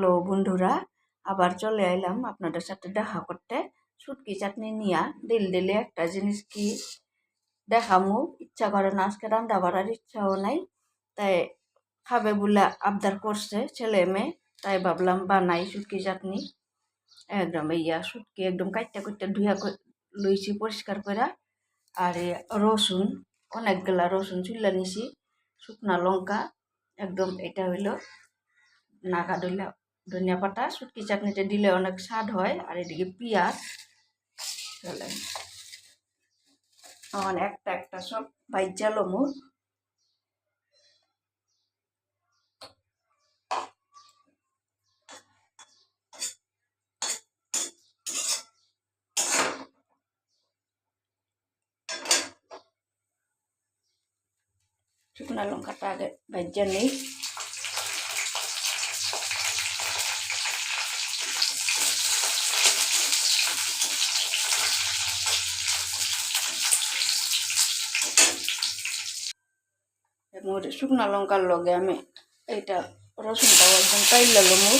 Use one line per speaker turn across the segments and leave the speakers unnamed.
Hello বন্ধুরা, আবার চলে আইলাম আপনাদের সাথে দেখা করতে। শুটকি চাটনি নিয়া ডেলি ডেলি একটা জিনিস কি? দেখামু, ইচ্ছা করে না, আজকে রান্না বাড়ার ইচ্ছাও নাই। তাই খাবে বলে আবদার করছে ছেলে মেয়ে, তাই ভাবলাম বানাই শুটকি চাটনি। একদম ইয়া, শুটকি একদম কাটতে কুটতে ধুয়া লইছি পরিষ্কার করে আর রসুন, অনেকগুলা রসুন চুল্লা নিছি, শুকনা লঙ্কা, একদম এটা হইল নাগা ধরলে ধনিয়া পাতা, শুটকি চাটনিতে দিলে অনেক স্বাদ হয়। আর এদিকে পেঁয়াজ এখন একটা একটা সব ভাইজা লমু শুকনা লঙ্কাটা আগে ভাইজা নেই। মোর শুকনা লঙ্কার লগে আমি এইটা রসুনটাও একদম টাইলা লমু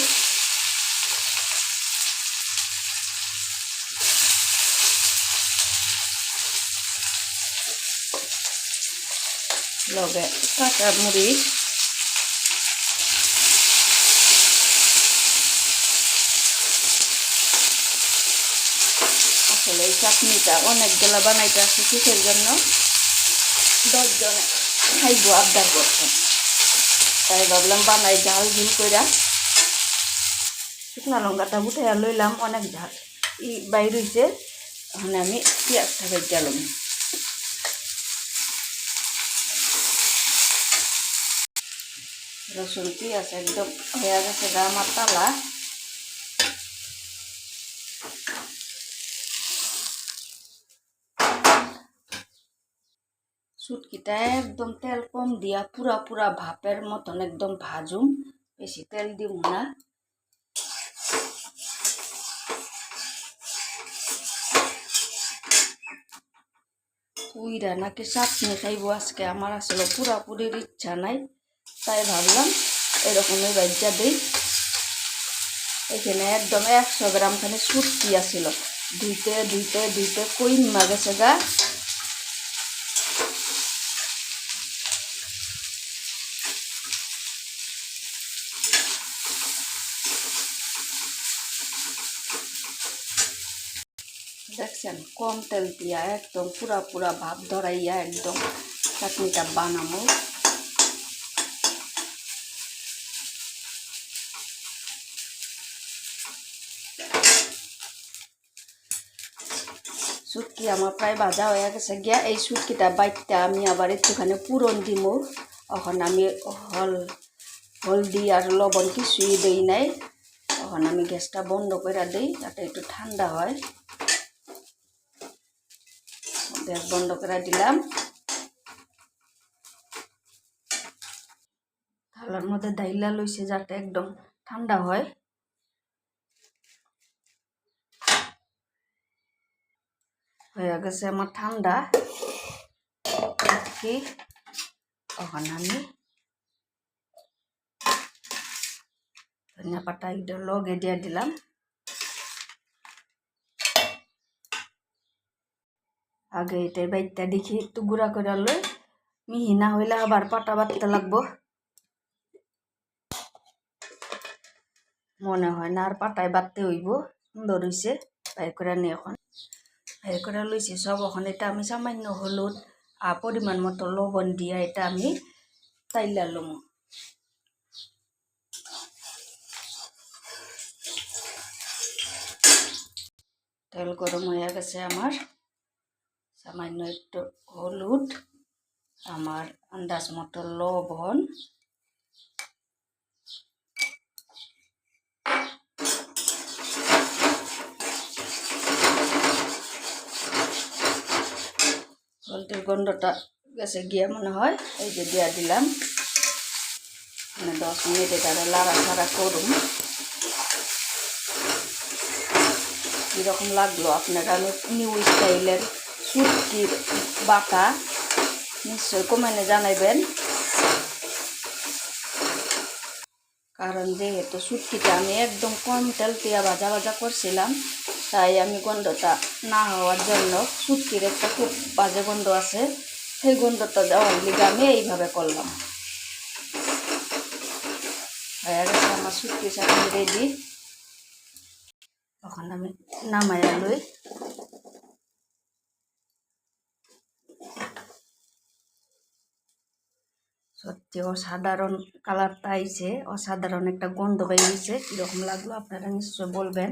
লগে কাঁচা মরিচ। আসলে এই চাটনিটা অনেকগুলা বানাইতে আসছে কিসের জন্য। দশজনে খাইব, আবদার করছে তাই ভাবলাম বানাই ঝাল ঝুল কইরা। শুকনো লঙ্কাটা উঠাইয়া লইলাম, অনেক ঝাল। ই বাইর হইছে ওখানে আমি পেঁয়াজটা গেলাম রসুন, পেঁয়াজ একদম হয়ে গেছে গা, আমার শুটকিটা একদম তেল কম দিয়া পুরা পুরা ভাপের মতন একদম ভাজুম। বেশি তেল দিব না। পুইরা নাকি চাটনি খাইব আজকে, আমার আসলে পুরাপুরির ইচ্ছা নাই, তাই ভাবলাম এরকমই বাজ্যা দিই। এখানে একদম একশো গ্রাম খানি শুটকি আসিল ধুইতে ধুইতে ধুইতে কইন মা গেছে গা। দেখছেন কম তেল দিয়া একদম পুরা পুরা ভাব ধরাইয়া একদম চাটনিটা বানাবো। শুটকি আমার প্রায় ভাজা হয়ে গেছে। গিয়া এই শুটকিটা বাইকটা আমি আবার একটুখানি পুরন দিব এখন আমি হল, হলদি আর লবণ কিছুই দেই নাই। তখন আমি গ্যাসটা বন্ধ করে দিই, যাতে একটু ঠান্ডা হয়। গ্যাস বন্ধ করে দিলাম। থালার মধ্যে দাইলা লইছে যাতে একদম ঠান্ডা হয়। হয়ে গেছে আমার ঠান্ডা। কি তখন আমি ধনিয়া পাতা লগে দিয়ে দিলাম। আগে এটাই বাইকটা দেখি, একটু গুঁড়া করে লই। মিহি না হইলে আবার পাটা বাটতে লাগবো। মনে হয় না আর পাটায় বাটতে হইব। সুন্দর হয়েছে বাই করে নি এখন। বাই করে লইছি সব, এখন এটা আমি সামান্য হলুদ আর পরিমাণ মতো লবণ দিয়া এটা আমি তাইলা লম। তেল গরম হয়ে গেছে আমার। সামান্য একটু হলুদ, আমার আন্দাজ মতো লবণ। হলুদের গন্ধটা গেছে গিয়ে মনে হয়, এই যে দিয়া দিলাম। মানে দশ মিনিট এটা লাড়া ছাড়া করুন। কীরকম লাগল আপনারা? নিউ স্টাইলের সুটকির বাটা। নিশ্চয় কমেন্টে জানাইবেন। কারণ যেহেতু শুটকিটা আমি একদম কম তেল দিয়া ভাজা ভাজা করছিলাম, তাই আমি গন্ধটা না হওয়ার জন্য শুটকির একটা খুব বাজে গন্ধ আছে। সেই গন্ধটা যাওয়ার লিগে আমি এইভাবে করলাম। আমার শুটকি চাটনি রেডি তখন আমি নামাইয়া লই। সত্যি অসাধারণ কালারটা আইছে অসাধারণ একটা গন্ধ বেরিয়েছে কীরকম লাগল আপনারা নিশ্চয় বলবেন।